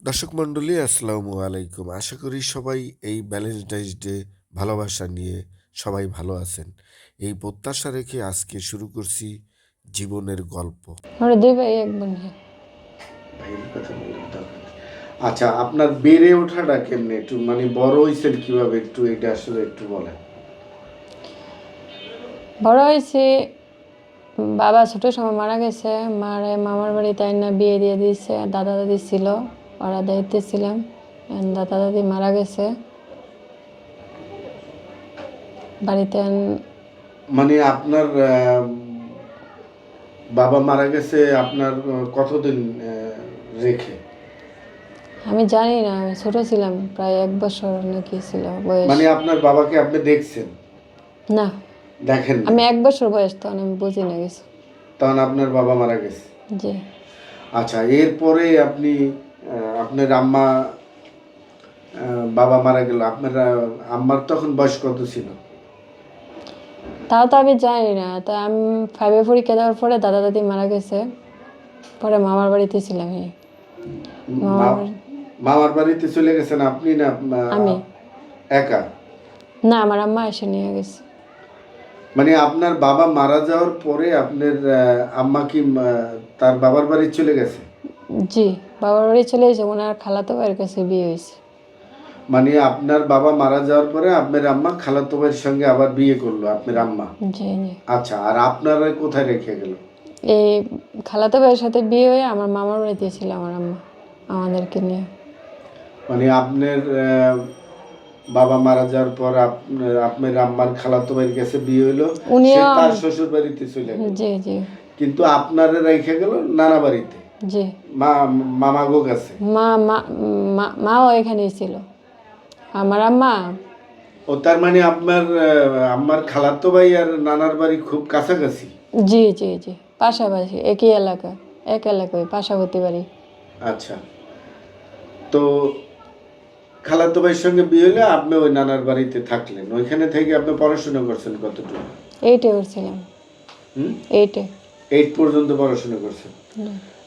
দর্শক মণ্ডলী আসসালামু আলাইকুম। আশা করি সবাই এই ভ্যালেন্টাইন্স ডে ভালোবাসা নিয়ে সবাই ভালো আছেন। এই প্রত্যাশা রেখে আজকে শুরু করছি জীবনের গল্প। আমরা দুই ভাই এক বোন। ভাইয়ের কথা বললেন আচ্ছা আপনার বেড়ে ওঠাটা কেমনে একটু? মানে বড় হয়েছেন কীভাবে? একটু এটা আসলে একটু বলেন। বড় হয়েছি বাবা ছোট সময় মারা গেছে। মারে মামার বাড়ি তাই না বিয়ে দিয়ে দিয়েছে দাদা দাদি ছিল। ওরা দায়িত্বে ছিলাম। দাদা দাদি মারা গেছে। বাড়িতে মানে আপনার বাবা মারা গেছে আপনার কতদিন রেখে? আমি জানি না আমি ছোট ছিলাম প্রায় এক বছর নাকি ছিল বয়স। মানে আপনার বাবাকে আপনি দেখছেন? না। দেখেন আমি এক বছর বয়স তখন আমি বুঝি না কিছু। তখন আপনার বাবা মারা গেছে। জি। আচ্ছা এরপরে আপনি আপনার আম্মা বাবা মারা গেল। আপনার আম্মার তখন বয়স কত ছিল? তাও তো আমি জানি না। তো আমি ফাইভে পরীক্ষা দেওয়ার পরে দাদা দাদি মারা গেছে। পরে মামার বাড়িতে ছিলাম আমি। মামার বাড়িতে চলে গেছেন আপনি না আমি। একা? না আমার আম্মা এসে নিয়ে গেছে। মানে আপনার বাবা মারা যাওয়ার পরে আপনার আম্মা কি তার বাবার বাড়ি চলে গেছে? জি বাবার বাড়ি চলে গেছে ওনার খালাতো ভাইয়ের কাছে বিয়ে হয়েছে। মানে আপনার বাবা মারা যাওয়ার পরে আপনার আম্মা খালাতো ভাইয়ের সঙ্গে আবার বিয়ে করল আপনার আম্মা? জি জি। আচ্ছা আর আপনারা কোথায় রেখে গেল? এই খালাতো ভাইয়ের সাথে বিয়ে হয়ে আমার মামার বাড়িতে ছিল আমার আম্মা আমাদেরকে নিয়ে। মানে আপনার বাবা মারা যাওয়ার পর আপনার আপনার আম্মার খালাতো ভাইয়ের কাছে বিয়ে হলো সে তার শ্বশুর বাড়িতে চলে গেল। জি জি। কিন্তু আপনারা রেখে গেল নানা বাড়িতে? জি। মা মামাগো কাছে মা মা মা- মাও এখানেই ছিল। আমার আম্মা। ও তার মানে আপনার আহ, আম্মার খালাতো ভাই আর নানার বাড়ি খুব কাছাকাছি? জি জি জি। পাশাপাশি একই এলাকা এক এলাকায় পাশাপাশি বাড়ি। আচ্ছা। তো খালাতো ভাইয়ের সঙ্গে বিয়ে হলে আপনি ওই নানার বাড়িতে থাকলেন। ওইখানে থেকে আপনি পড়াশোনা করছেন কতটুকু? এইটে করছিলাম। হুম? এইটে। এইট পর্যন্ত পড়াশোনা করছেন?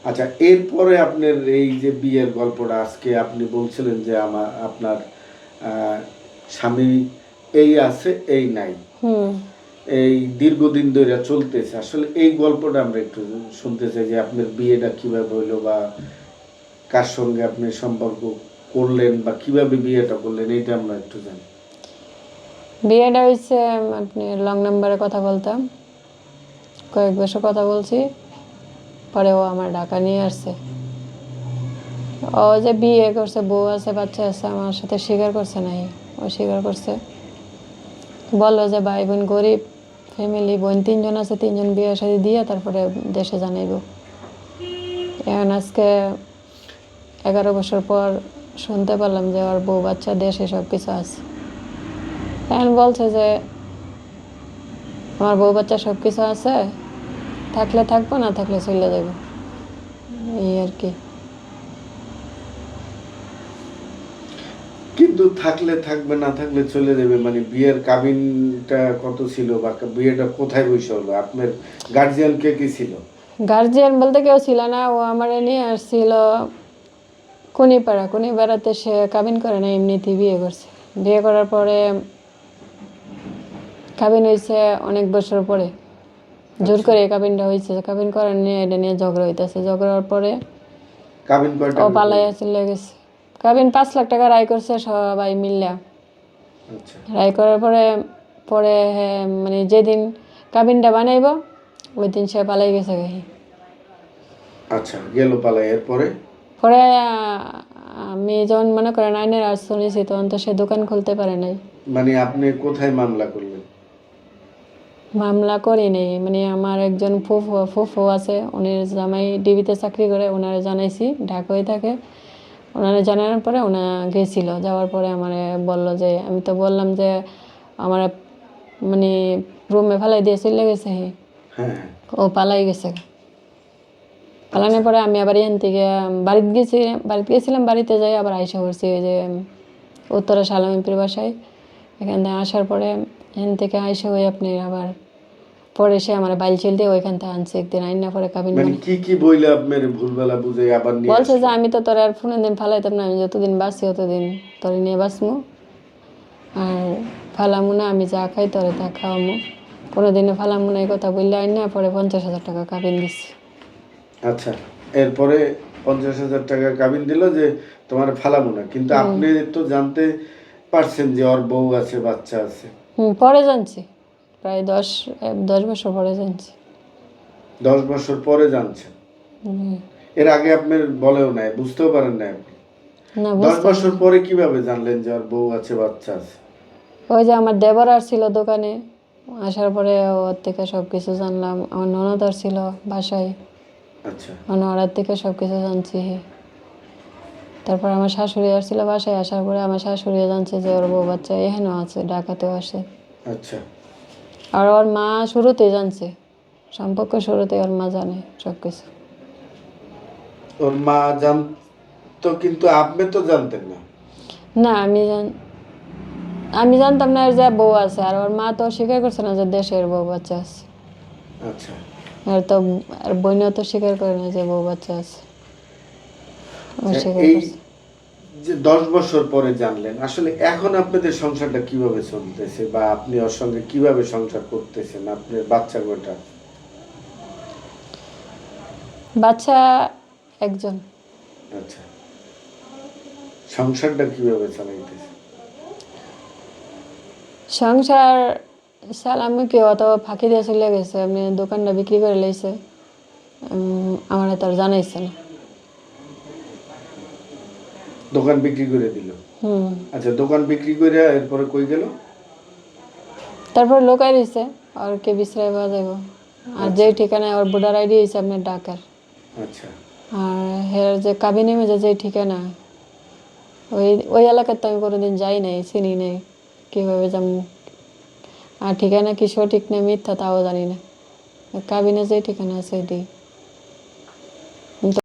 আচ্ছা এরপরে আপনার এই যে বিয়ের গল্পটা আজকে আপনি বলছিলেন যে আমার আপনার স্বামী এই আছে এই নাই। হুম। এই দীর্ঘদিন ধরে চলতেছে। আসলে এই গল্পটা আমরা একটু শুনতে চাই যে আপনার বিয়েটা কীভাবে হইল বা কার সঙ্গে আপনি সম্পর্ক করলেন বা কীভাবে বিয়েটা করলেন এইটা আমরা একটু জানি। বিয়েটা হয়েছে আপনি লং নাম্বারে কথা বলতাম। কয়েক বছর কথা বলছি। পরে ও আমার ঢাকা নিয়ে আসছে। ও যে বিয়ে করছে, বউ আছে, বাচ্চা আছে, আমার সাথে স্বীকার করছে নাই। ও স্বীকার করছে। বলল যে ভাই বোন গরিব ফ্যামিলি বোন তিনজন আছে, তিনজন বিয়ে সাথে দিয়ে তারপরে দেশে জানাইব। এখন আজকে এগারো বছর পর শুনতে পারলাম যে ওর বউ, বাচ্চা, দেশে সব কিছু আছে। এখন বলছে যে, আমার বউ, বাচ্চা সব কিছু আছে থাকলে থাকব না থাকলে চলে যাব। এই আর কি। কিন্তু থাকলে থাকবে না থাকলে চলে যাবে মানে বিয়ের কাবিনটা কত ছিল বা বিয়েটা কোথায় বসে হলো? আপনার গার্জিয়ান কে কি ছিল? গার্জিয়ান বলতে কেউ ছিল না ও আমার নিয়ে আসছিল কুনিপাড়া। কুনিপাড়াতে সে কাবিন করে না এমনিতেই বিয়ে করছে। বিয়ে করার পরে কাবিন হয়েছে অনেক বছর পরে। জোর করে কাবিনটা হয়েছে কাবিন করার নিয়ে এটা নিয়ে ঝগড়া হইতেছে। ঝগড়ার পরে কাবিন ও পালাইয়া চলে গেছে। কাবিন পাঁচ লাখ টাকা রায় করছে সবাই মিললা। আচ্ছা। রায় করার পরে পরে মানে যেদিন কাবিনটা বানাইব ওই দিন সে পালাই গেছে গাহি। আচ্ছা গেল পালাই এরপরে? পরে আমি যখন মনে করেন আইনের আজ শুনেছি তখন তো সে দোকান খুলতে পারে নাই। মানে আপনি কোথায় মামলা করলেন? মামলা করি নাই। মানে আমার একজন ফুফু ফুফু আছে উনি জামাই ডিবিতে চাকরি করে ওনারা জানাইছি ঢাকায় থাকে। ওনারা জানানোর পরে ওনা গেছিল। যাওয়ার পরে আমার বলল যে আমি তো বললাম যে আমার মানে রুমে ফেলাই দিয়ে চলে গেছে হ্যাঁ। ও পালাই গেছে। পালানোর পরে আমি আবার এখান থেকে বাড়িতে গেছি বাড়িতে গেছিলাম বাড়িতে যাই আবার আইসা করছি যে উত্তরা সালামিপুর বাসায়। এখান থেকে আসার পরে এখান থেকে আইসে ওই আপনি আবার পরে সে আমার বাইল ছিল দিয়ে ওইখান থেকে আনছে একদিন আইন না পরে কাবিন মানে কি কি বইলে আপনার ভুলবেলা বুঝে আবার নিয়ে বলছে যে আমি তো তোর আর ফোনে দিন ফালাইতাম না আমি যতদিন বাঁচি ততদিন তোর নিয়ে বাঁচমু। আর ফালামু না আমি যা খাই তোরে তা খাওয়ামু। কোনোদিনও ফালামু না এই কথা বললে আইন না পরে পঞ্চাশ হাজার টাকা কাবিন দিচ্ছি আচ্ছা এরপরে পঞ্চাশ হাজার টাকা কাবিন দিল যে তোমার ফালাবো না কিন্তু আপনি তো জানতে পারছেন যে ওর বউ আছে বাচ্চা আছে। হুম পরে জানছি। প্রায় দশ দশ বছর পরে জানছি। দশ বছর পরে জানছেন। এর আগে আপনার বলেও নাই বুঝতেও পারেন না আপনি? দশ বছর পরে কীভাবে জানলেন যে ওর বউ আছে বাচ্চা আছে? ওই যে আমার দেবর আর ছিল দোকানে আসার পরে ওর থেকে সব কিছু জানলাম। আমার ননদ আর ছিল বাসায়। আচ্ছা। ওরার থেকে সব কিছু জানছি। তারপর আমার শাশুড়ি আসছিল বাসায় আসার পরে আমার শাশুড়ি জানছে যে ওর বউ বাচ্চা এখানেও আছে ডাকাতেও আসে। আচ্ছা। আর ওর মা শুরুতেই জানছে সম্পর্ক শুরুতে ওর মা জানে সব কিছু ওর মা জানতো কিন্তু আপনি তো জানতেন না। না আমি জান আমি জানতাম না যে বউ আছে আর ওর মা তো স্বীকার করছে না যে দেশের বউ বাচ্চা আছে। আচ্ছা। আর তো আর বোনও তো স্বীকার করে না যে বউ বাচ্চা আছে। এই যে দশ বছর পরে জানলেন আসলে এখন আপনাদের সংসারটা কীভাবে চলতেছে বা আপনি ওর সঙ্গে কীভাবে সংসার করতেছেন আপনার বাচ্চা কয়টা বাচ্চা একজন। আচ্ছা। সংসারটা কীভাবে চালাইতেছে? সংসার সালামে কেউ অত ফাঁকি দিয়ে চলে গেছে। আপনি দোকানটা বিক্রি করে লাইছে। আমার তার জানাইছে না। দোকান বিক্রি করে দিল। হুম। আচ্ছা দোকান বিক্রি করে এরপরে কই গেল? তারপর লোকাই রয়েছে আর কে বিশ্রায় পাওয়া যাব আর যে ঠিকানায় ওর ভোটার আইডি হয়েছে আপনার ডাকার আচ্ছা। আর হের যে কাবিনে মেজে যে ঠিকানা ওই ওই এলাকার তো আমি কোনোদিন যাই নাই চিনি নাই কীভাবে যাব আর ঠিকানা কি সঠিক না মিথ্যা তাও জানি না। কাবিনে যে ঠিকানা আছে ওই দিই